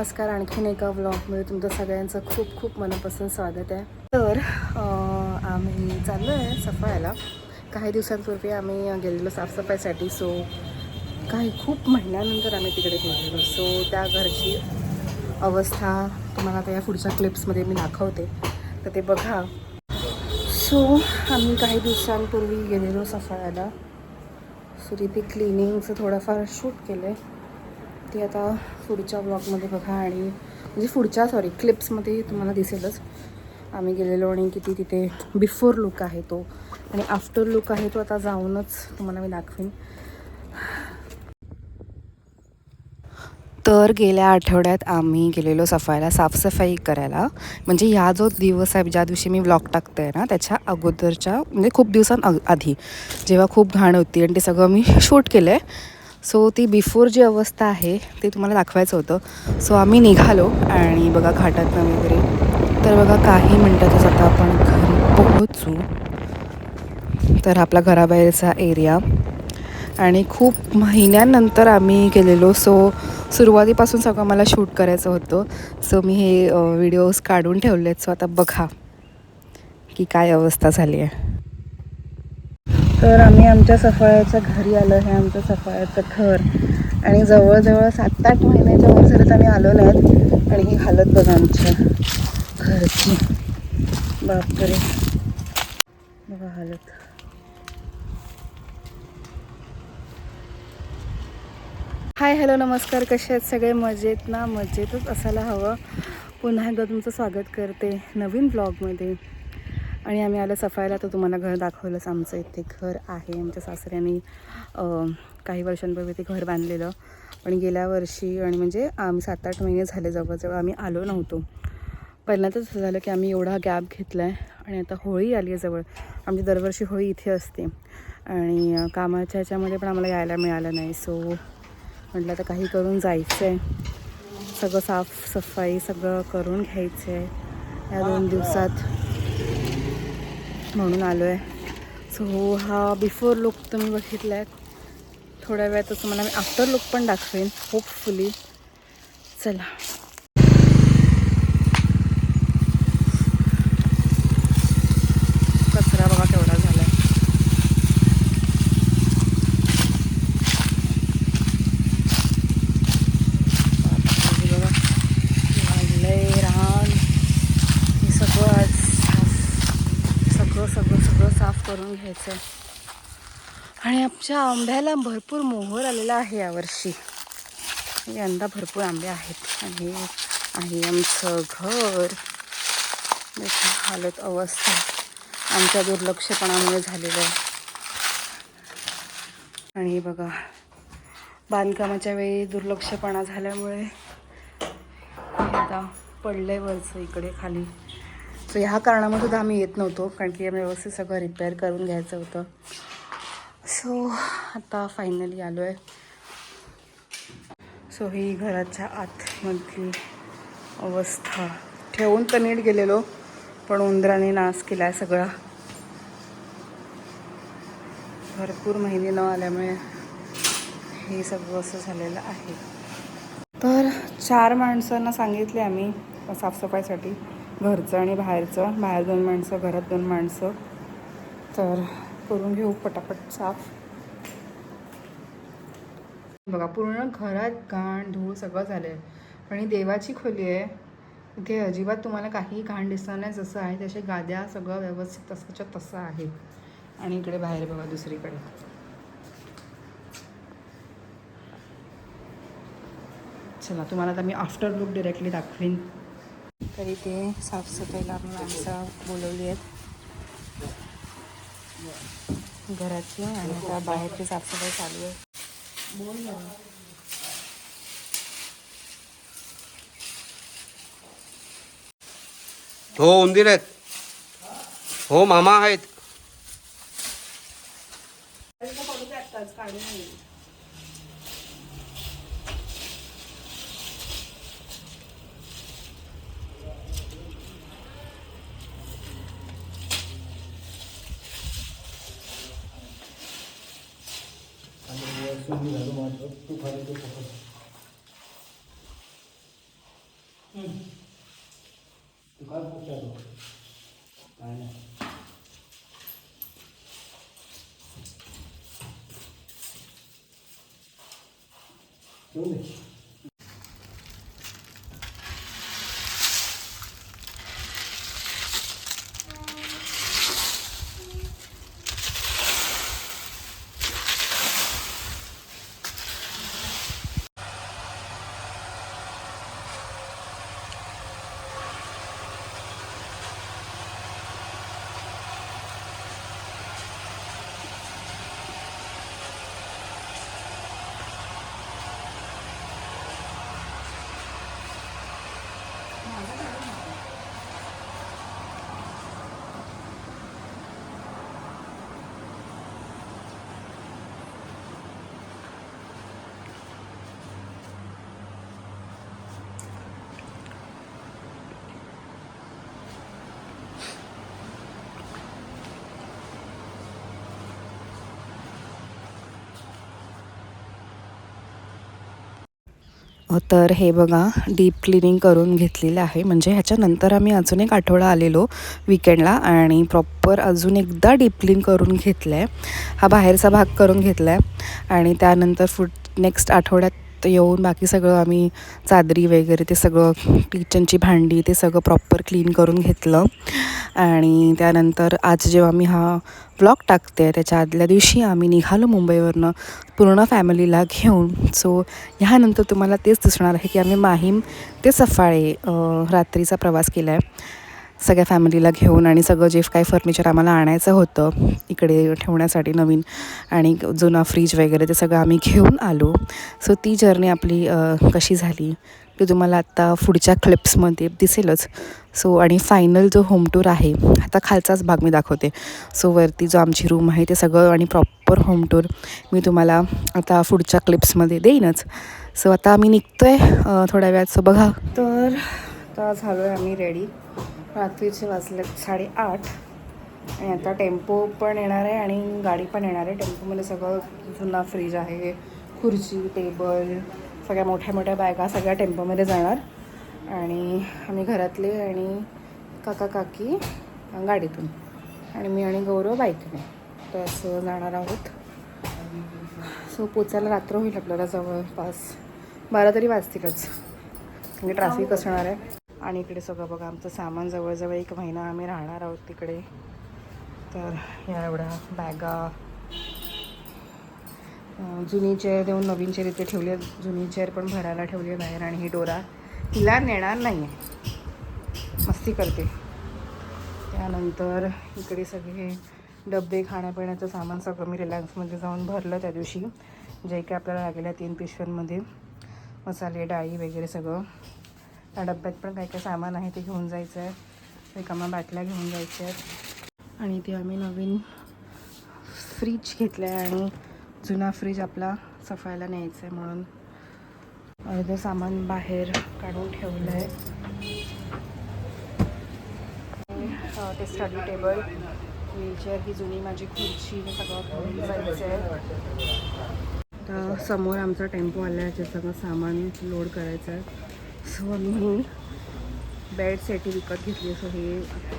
नमस्कार आणखीन एका व्लॉगमध्ये तुमचं सगळ्यांचं खूप खूप मनापासून स्वागत आहे. तर आम्ही चाललो आहे सफाळ्याला काही दिवसांपूर्वी आम्ही गेलेलो साफसफाईसाठी. सो काही खूप महिन्यानंतर आम्ही तिकडे गेलेलो. सो त्या घरची अवस्था तुम्हाला आता या पुढच्या क्लिप्समध्ये मी दाखवते. तर ते बघा. सो आम्ही काही दिवसांपूर्वी गेलेलो सफाळ्याला सो तिथे क्लिनिंगचं थोडंफार शूट केलं आहे ते आता पुढच्या ब्लॉगमध्ये बघा आणि म्हणजे पुढच्या सॉरी क्लिप्समध्ये तुम्हाला दिसेलच. आम्ही गेलेलो आणि किती तिथे बिफोर लुक आहे तो. आणि आफ्टर लुक आहे तो आता जाऊनच तुम्हाला मी दाखवीन. तर गेल्या आठवड्यात आम्ही गेलेलो सफायला साफसफाई करायला. म्हणजे ह्या जो दिवस आहे ज्या दिवशी मी व्लॉग टाकते ना त्याच्या अगोदरच्या म्हणजे खूप दिवसां आधी जेव्हा खूप घाण होती आणि ते सगळं मी शूट केलं आहे सो ती बिफोर जी अवस्था आहे ते तुम्हाला दाखवायचं होतं. सो आम्ही निघालो आणि बघा घाटातनं वगैरे. तर बघा काही मिनटातच आता आपण घरी पोहोचू. तर आपला घराबाहेरचा एरिया आणि खूप महिन्यानंतर आम्ही गेलेलो. सो सुरुवातीपासून सगळं मला शूट करायचं होतं. सो मी हे व्हिडिओज काढून ठेवले आहेत सो आता बघा की काय अवस्था झाली आहे. तर आम्ही आमच्या सफाळ्याच्या घरी आलो हे आमचं सफाळ्याचं घर. आणि जवळजवळ सात आठ महिन्याच्या वर झालं आम्ही आलो नाहीत. आणि ही हालत बघा आमच्या घरची. बापरे. बघा हालत. हाय हॅलो नमस्कार. कसे आहेत सगळे? मजेत ना? मजेतच असायला हवं. पुन्हा एकदा तुमचं स्वागत करते नवीन ब्लॉगमध्ये आणि आम्ही आलं सफायला तर तुम्हाला घर दाखवलंच आमचं इथे घर आहे. आमच्या सासऱ्याने काही वर्षांपूर्वी ते घर बांधलेलं. पण गेल्या वर्षी आणि म्हणजे आम्ही सात आठ महिने झाले जवळजवळ आम्ही आलो नव्हतो. पहिल्यांदाच असं झालं की आम्ही एवढा गॅप घेतला आहे आणि आता होळी आली आहे जवळ. आमची दरवर्षी होळी इथे असते. आणि कामाच्या ह्याच्यामध्ये पण आम्हाला यायला मिळालं नाही. सो म्हटलं आता काही करून जायचं आहे सगळं साफसफाई सगळं करून घ्यायचं आहे या दोन दिवसात म्हणून आलो आहे सो हा बिफोर लुक तुम्ही बघितला आहे थोड्या वेळातच तुम्हाला मी आफ्टर लुक पण दाखवेन होपफुली चला कचरा बघा केवढा झाला आहे बापरे, बघा वाढलंय रान हे सगळं आज साफ सगळं सगळं सगळं साफ करून घ्यायचं आहे आणि आमच्या आंब्याला भरपूर मोहर आलेला आहे यावर्षी. यंदा भरपूर आंबे आहेत. आणि आहे आमचं घर. देखील हालत अवस्था. आमच्या दुर्लक्षपणामुळे झालेलं आहे. आणि बघा बांधकामाच्या वेळी दुर्लक्षपणा झाल्यामुळे आता पडलंय वरचं इकडे खाली. सो ह्या कारणामुळे सुद्धा आम्ही येत नव्हतो कारण की आम्ही व्यवस्थित सगळं रिपेअर करून घ्यायचं होतं. सो आता फायनली आलो आहे सो ही घराच्या आतमधली अवस्था. ठेवून तर नीट गेलेलो पण उंदराने नाश केला आहे सगळा. भरपूर महिने न आल्यामुळे हे सगळं असं झालेलं आहे. तर चार माणसांना सांगितले आम्ही साफसफाईसाठी. घरचं आणि बाहेरचं बाहेर दोन माणसं घरात दोन माणसं. तर करून घेऊ पटापट साफ. बघा पूर्ण घरात घाण धूळ सगळं झालं आहे पण ही देवाची खोली आहे. इथे अजिबात तुम्हाला काही घाण दिसणार नाही. जसं आहे तसे गाद्या सगळं व्यवस्थित तसंच्या तसं आहे. आणि इकडे बाहेर बघा दुसरीकडे. चला तुम्हाला आता मी आफ्टर लुक डिरेक्टली दाखवीन. तरी ते साफसफाईला आम्ही माणसं बोलवली आहेत. घराची आणि आता बाहेरची साफसफाई चालू आहे. हो उंदीर आहेत. हो मामा आहेत. संधी झालो माझं तू खाली तू पकड तू काय पक्षालो काय नाही ठेवू दे तर हे बघा डीप क्लिनिंग करून घेतलेलं आहे. म्हणजे ह्याच्यानंतर आम्ही अजून एक आठवडा आलेलो विकेंडला आणि प्रॉपर अजून एकदा डीप क्लीन करून घेतलं आहे हा बाहेरचा भाग करून घेतला आहे आणि त्यानंतर फुड नेक्स्ट आठवड्यात येऊन बाकी सगळं आम्ही चादरी वगैरे ते सगळं किचनची भांडी ते सगळं प्रॉपर क्लीन करून घेतलं. आणि त्यानंतर आज जेव्हा मी हा ब्लॉग टाकते त्याच्या आदल्या दिवशी आम्ही निघालो मुंबईवरनं पूर्ण फॅमिलीला घेऊन. सो ह्यानंतर तुम्हाला तेच दिसणार आहे की आम्ही माहीम ते सफाळे रात्रीचा प्रवास केला आहे सगळ्या फॅमिलीला घेऊन आणि सगळं जे काही फर्निचर आम्हाला आणायचं होतं इकडे ठेवण्यासाठी नवीन आणि जुना फ्रीज वगैरे ते सगळं आम्ही घेऊन आलो. सो ती जर्नी आपली कशी झाली? ते तुम्हाला आत्ता पुढच्या क्लिप्समध्ये दिसेलच. सो आणि फायनल जो होम टूर आहे आता खालचाच भाग मी दाखवते. सो वरती जो आमची रूम आहे ते सगळं आणि प्रॉपर होम टूर मी तुम्हाला आता पुढच्या क्लिप्समध्ये देईनच. सो आता आम्ही निघतो आहे थोड्या वेळात. सो बघा. तर आता झालो आहे आम्ही रेडी रात्रीचे वाजले साडेआठ. आणि आता टेम्पो पण येणार आहे आणि गाडी पण येणार आहे. टेम्पोमध्ये सगळं जुना फ्रीज आहे खुर्ची टेबल सगळ्या मोठ्या मोठ्या बॅगा सगळ्या टेम्पोमध्ये जाणार. आणि आम्ही घरातले आणि काका काकी गाडीतून. आणि मी आणि गौरव बाईकने. तर असं जाणार आहोत. सो पोचायला रात्र होईल आपल्याला जवळपास. बारा तरी वाजतीलच. म्हणजे ट्रॅफिक असणार आहे. आणि इकडे सगळं बघा आमचं सामान जवळजवळ एक महिना आम्ही राहणार आहोत तिकडे. तर या एवढ्या बॅगा. जुनी चेअर देऊन नवीन चेअर इथे ठेवली आहे जुनी चेअर पण भरायला ठेवली आहे बाहेर आणि ही डोरा. तिला नेणार नाही आहे मस्ती करते. त्यानंतर इकडे सगळे डबे खाण्यापिण्याचं सामान सगळं मी रिलायन्समध्ये जाऊन भरलं त्या दिवशी. जे काही आपल्याला लागलेल्या तीन पिशव्यांमध्ये. मसाले डाळी वगैरे सगळं. त्या डब्यात पण काही काही सामान आहे ते घेऊन जायचं आहे रिकामा बाटल्या घेऊन जायच्या आहेत आणि ते आम्ही नवीन फ्रीज घेतलं आहे आणि जुना फ्रीज आपला सफायला न्यायचा आहे म्हणून. अर्धं सामान बाहेर काढून ठेवलं आहे ते स्टडी टेबल व्हीलचेअर ही जुनी माझी खुर्ची हे सगळं घेऊन जायचं आहे तर समोर आमचा टेम्पो आला आहे ज्याचं सगळं सामान लोड करायचं आहे सो आम्ही बेड सेटी विकत घेतली सो हे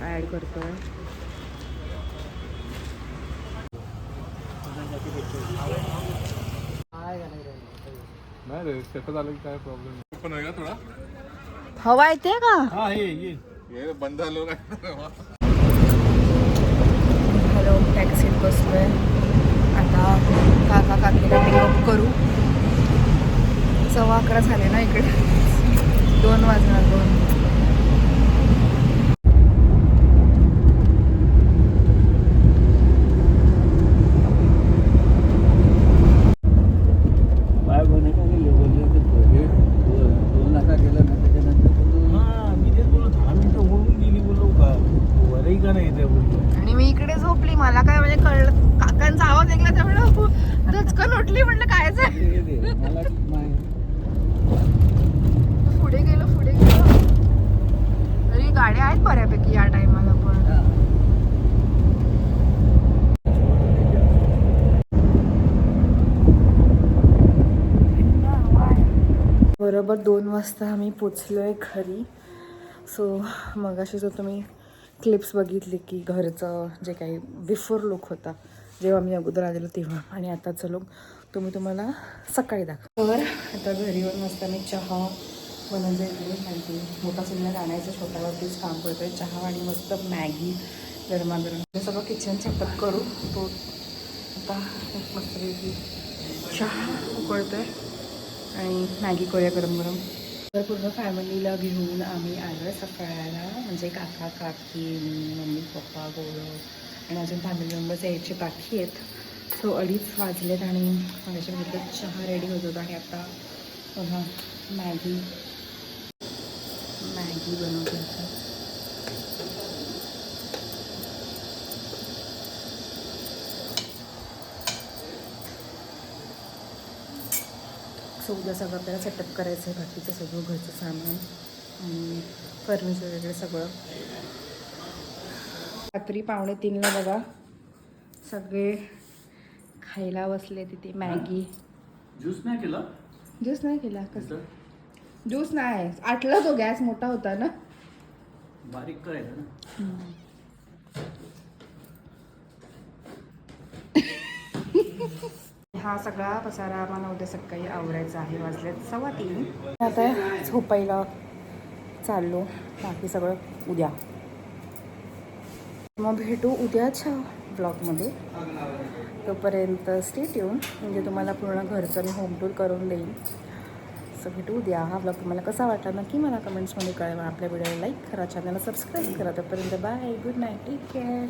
ॲड करतो आहे नाही काय प्रॉब्लेम पण आहे का थोडा? हवा येते का? हा ये ये. ये बंद झालं हॅलो टॅक्सीत बसलो आहे आता काका काकीला पिकअप करू. सव्वा अकरा झाले ना इकडे. दोन वाजणार दोन पाय बोलले का गेले बोलले होते पोहे. दोन दोन लाखा गेलं ना त्याच्यानंतर बोललो, हा मी तेच बोललो दहा मिनिटं होऊन गेली बोललो का वरही का नाही ते बोललो आणि मी इकडे झोपली मला काय म्हणजे कळलं काकांचा आवाज ऐकला त्यामुळे दचकन उठली म्हणलं काय झालं? ये दे, मला माय- पुढे गेलो पुढे गेलो तरी गाड्या आहेत बऱ्यापैकी या टायमाला पण हा. बरोबर दोन वाजता आम्ही पोचलो आहे घरी. सो मग अशी जो तुम्ही क्लिप्स बघितली की घरचं जे काही बिफोर लुक होता जेव्हा मी अगोदर आलेलो तेव्हा. आणि आताचं लुक तुम्ही तुम्हाला सकाळी दाखव. तर आता घरी येऊन मस्त मी चहा बनवून इकडे मॅगी मोठा सुद्धा आणायचं छोट्यावरतीच काम करतोय. चहा आणि मस्त मॅगी गरमागरम. सगळं किचन सेटअप करू. तो आता मस्त चहा उकळतोय. आणि मॅगी करूया गरम गरम. तर पूर्ण फॅमिलीला घेऊन आम्ही आलो सकाळला. म्हणजे काका काकी मम्मी पप्पा गौरव आणि अजून फॅमिली मेंबर्स यायचे बाकी आहेत. सो अडीच वाजलेत आणि माझ्याच्या चहा रेडी होत होता आणि आता बघा मॅगी मॅगी बनवते आता सो उद्या सगळं आपल्याला सेटअप करायचं आहे बाकीचं सगळं घरचं सामान आणि फर्निचर वगैरे सगळं. रात्री पावणे तीनला बघा. सगळे खायला बसले तिथे मॅगी. ज्यूस नाही केला? ज्यूस नाही केला कसं? ज्यूस नाही. आटला तो गॅस मोठा होता ना. बारीक करायचं ना. हा सगळा पसारा आम्हाला उद्या सकाळी आवरायचा आहे. वाजल्यात सव्वा तीन. आता झोपायला चाललो. बाकी सगळं उद्या. मग भेटू उद्याच्या ब्लॉगमध्ये तोपर्यंत स्टेट येऊन म्हणजे तुम्हाला पूर्ण घरचं मी होम टूर करून देईन. सो भेटू उद्या. हा ब्लॉग तुम्हाला कसा वाटला नक्की मला कमेंट्समध्ये कळवा. आपल्या व्हिडिओला लाईक करा चॅनलला सबस्क्राईब करा. तोपर्यंत bye good night take care